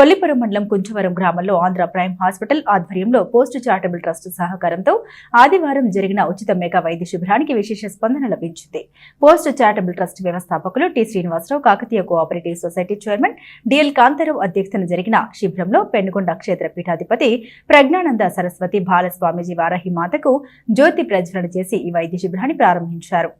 కొల్లిపురం మండలం కుంచవరం గ్రామంలో Andhra prime hospital ఆధ్వర్యంలో పోస్ట్ చారిటబుల్ ట్రస్ట్ సహకారంతో ఆదివారం జరిగిన ఉచిత మెగా వైద్య శిబిరానికి విశేష స్పందన లభించింది. పోస్ట్ చారిటబుల్ ట్రస్ట్ వ్యవస్థాపకులు T Srinivasarao Kakatiya cooperative society chairman DL Kantharao అధ్యక్షతన జరిగిన శిబిరంలో పెనుగొండ క్షేత్ర పీఠాధిపతి ప్రజ్ఞానంద సరస్వతి బాలస్వామిజీ వారాహి మాతకు జ్యోతి ప్రజ్వలన చేసి ఈ వైద్య శిబిరాన్ని ప్రారంభించారు.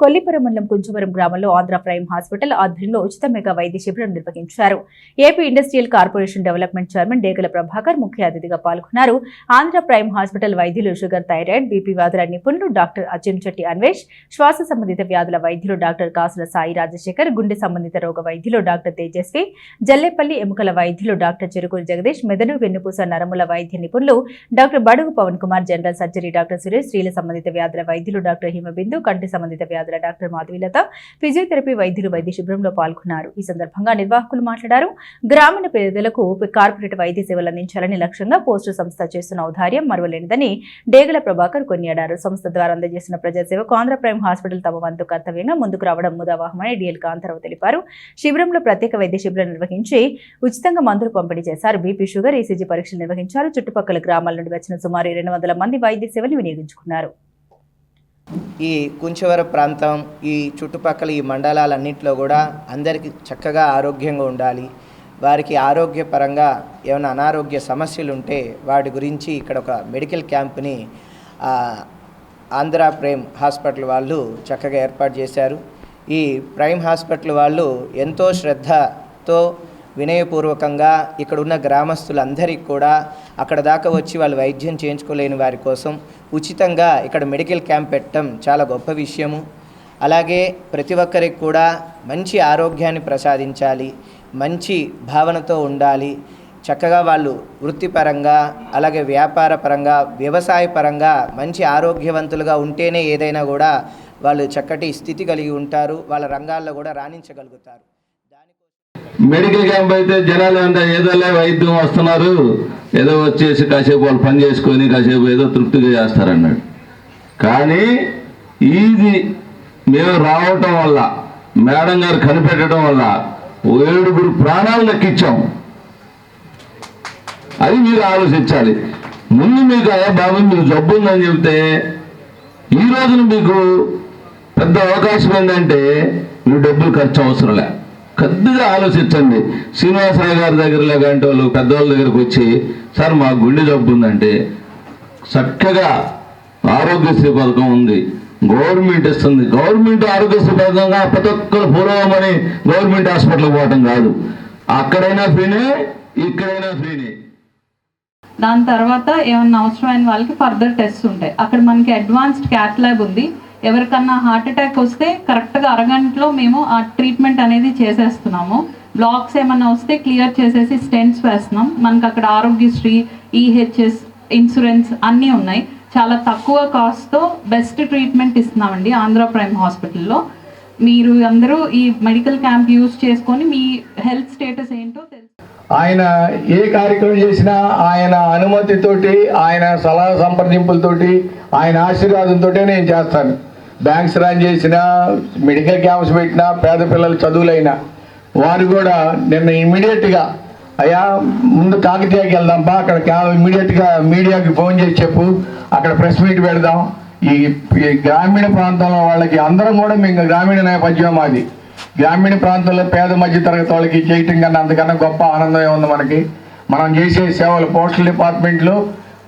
కొల్లిపురం మండలం కుంచవరం గ్రామంలో ఆంధ్ర ప్రైమ్ హాస్పిటల్ ఆధ్వర్యంలో ఉచిత మెగా వైద్య శిబిరం నిర్వహించారు. AP industrial corporation development chairman Degala Prabhakar ముఖ్య అతిథిగా పాల్గొన్నారు. ఆంధ్ర ప్రైమ్ హాస్పిటల్ వైద్యులు షుగర్ థైరాయిడ్ బీపీ వ్యాధుల నిపుణులు డాక్టర్ అర్జున్ చెట్టి అన్వేష్ శ్వాస సంబంధిత వ్యాధుల వైద్యులు డాక్టర్ కాసుల సాయి రాజశేఖర్ గుండె సంబంధిత రోగ వైద్యులు డాక్టర్ తేజస్వి జల్లేపల్లి ఎముకల వైద్యులు డాక్టర్ చెరుకూరు జగదీష్ మెదడు వెన్నుపూస నరముల వైద్య నిపుణులు doctor Badugu Pavan Kumar general surgery doctor Suresh స్త్రీల సంబంధిత వ్యాధుల వైద్యులు డాక్టర్ హిమబిందు కంటి సంబంధిత వ్యాధులు డాక్టర్ మాధవీలత ఫిజియోథెరపీ వైద్యులు వైద్య శిబిరంలో పాల్గొన్నారు. ఈ సందర్భంగా నిర్వాహకులు మాట్లాడారు. గ్రామీణ పేదలకు కార్పొరేట్ వైద్య సేవలు అందించాలని లక్ష్యంగా పోస్టు సంస్థ చేస్తున్న ఔదార్యం మరవలేనిదని డేగల ప్రభాకర్ కొనియాడారు. సంస్థ ద్వారా అందజేసిన ప్రజాసేవకు ఆంధ్ర ప్రైమ్ హాస్పిటల్ తమ వంతు కర్తవ్యంగా ముందుకు రావడం ముదావాహమని డిఎల్ కాంతారావు తెలిపారు. శిబిరంలో ప్రత్యేక వైద్య శిబిరం నిర్వహించి ఉచితంగా మందులు పంపిణీ చేశారు. బీపీ షుగర్ ఈసీజీ పరీక్షలు నిర్వహించారు. చుట్టుపక్కల గ్రామాల నుండి వచ్చిన సుమారు రెండు వందల మంది వైద్య సేవలు వినియోగించుకున్నారు. ఈ కుంచవర ప్రాంతం ఈ చుట్టుపక్కల ఈ మండలాలన్నింటిలో కూడా అందరికీ చక్కగా ఆరోగ్యంగా ఉండాలి. వారికి ఆరోగ్యపరంగా ఏమైనా అనారోగ్య సమస్యలు ఉంటే వాటి గురించి ఇక్కడ ఒక మెడికల్ క్యాంప్ని ఆంధ్ర ప్రేమ్ హాస్పిటల్ వాళ్ళు చక్కగా ఏర్పాటు చేశారు. ఈ ప్రైమ్ హాస్పిటల్ వాళ్ళు ఎంతో శ్రద్ధతో వినయపూర్వకంగా ఇక్కడ ఉన్న గ్రామస్తులందరికీ కూడా అక్కడ దాకా వచ్చి వాళ్ళు వైద్యం చేయించుకోలేని వారి కోసం ఉచితంగా ఇక్కడ మెడికల్ క్యాంప్ పెట్టడం చాలా గొప్ప విషయము. అలాగే ప్రతి ఒక్కరికి కూడా మంచి ఆరోగ్యాన్ని ప్రసాదించాలి మంచి భావనతో ఉండాలి. చక్కగా వాళ్ళు వృత్తిపరంగా అలాగే వ్యాపార పరంగా వ్యవసాయ పరంగా మంచి ఆరోగ్యవంతులుగా ఉంటేనే ఏదైనా కూడా వాళ్ళు చక్కటి స్థితి కలిగి ఉంటారు వాళ్ళ రంగాల్లో కూడా రాణించగలుగుతారు. మెడికల్ క్యాంప్ అయితే జనాలు అంతా ఏదోలే వైద్యం వస్తున్నారు. ఏదో వచ్చేసి కాసేపు వాళ్ళు పని చేసుకొని కాసేపు ఏదో తృప్తిగా చేస్తారన్నాడు. కానీ ఇది మేము రావటం వల్ల మేడం గారు కనిపెట్టడం వల్ల ఏడుగురు ప్రాణాలు లెక్కించాం. అది మీరు ఆలోచించాలి. ముందు మీకు అయ్యా బాబు మీకు జబ్బు ఉందని చెప్తే ఈ రోజున మీకు పెద్ద అవకాశం ఏంటంటే మీరు డబ్బులు ఖర్చు అవసరం లే. కొద్దిగా ఆలోచించండి. శ్రీనివాసరావు గారి దగ్గర లేకంటే వాళ్ళు పెద్దవాళ్ళ దగ్గరకు వచ్చి సార్ మా గుండె జబ్బు ఉందంటే చక్కగా ఆరోగ్యశ్రీ పథకం ఉంది. గవర్నమెంట్ ఇస్తుంది. గవర్నమెంట్ ఆరోగ్యశ్రీ పథకంగా ప్రతి ఒక్కరు పూర్వమని గవర్నమెంట్ హాస్పిటల్కి పోవటం కాదు. అక్కడైనా ఫ్రీనే ఇక్కడైనా ఫ్రీనే. దాని తర్వాత ఏమన్నా అవసరమైన వాళ్ళకి ఫర్దర్ టెస్ట్ ఉంటాయి. అక్కడ మనకి అడ్వాన్స్డ్ క్యాట్ ల్యాబ్ ఉంది. ఎవరికన్నా హార్ట్ అటాక్ వస్తే కరెక్ట్గా అరగంటలో మేము ఆ ట్రీట్మెంట్ అనేది చేసేస్తున్నాము. బ్లాక్స్ ఏమన్నా వస్తే క్లియర్ చేసేసి స్టెంట్స్ వేస్తున్నాం. మనకు అక్కడ ఆరోగ్యశ్రీ ఈహెచ్ఎస్ ఇన్సూరెన్స్ అన్నీ ఉన్నాయి. చాలా తక్కువ కాస్ట్తో బెస్ట్ ట్రీట్మెంట్ ఇస్తున్నామండి ఆంధ్ర ప్రైమ్ హాస్పిటల్లో. మీరు అందరూ ఈ మెడికల్ క్యాంప్ యూజ్ చేసుకొని మీ హెల్త్ స్టేటస్ ఏంటో తెలుసు. ఆయన ఏ కార్యక్రమం చేసినా ఆయన అనుమతితోటి ఆయన సలహా సంప్రదింపులతోటి ఆయన ఆశీర్వాదంతో నేను చేస్తాను. బ్యాంక్స్ రన్ చేసినా మెడికల్ క్యాంప్స్ పెట్టినా పేద పిల్లల చదువులైనా వారు కూడా నిన్న ఇమీడియట్గా అయ్యా ముందు కాకతీయకి వెళ్దాంపా అక్కడ ఇమీడియట్గా మీడియాకి ఫోన్ చేసి చెప్పు అక్కడ ప్రెస్ మీట్ పెడదాం. ఈ ఈ గ్రామీణ ప్రాంతంలో వాళ్ళకి అందరం కూడా మేము గ్రామీణ నేపథ్యం మాది. గ్రామీణ ప్రాంతంలో పేద మధ్య తరగతి వాళ్ళకి చేయటం కన్నా అంతకన్నా గొప్ప ఆనందమే ఉంది మనకి? మనం చేసే సేవలు పోస్టల్ డిపార్ట్మెంట్లో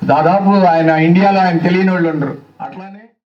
దాదాపు ఆయన ఇండియాలో ఆయన తెలియని వాళ్ళు ఉండరు. అట్లానే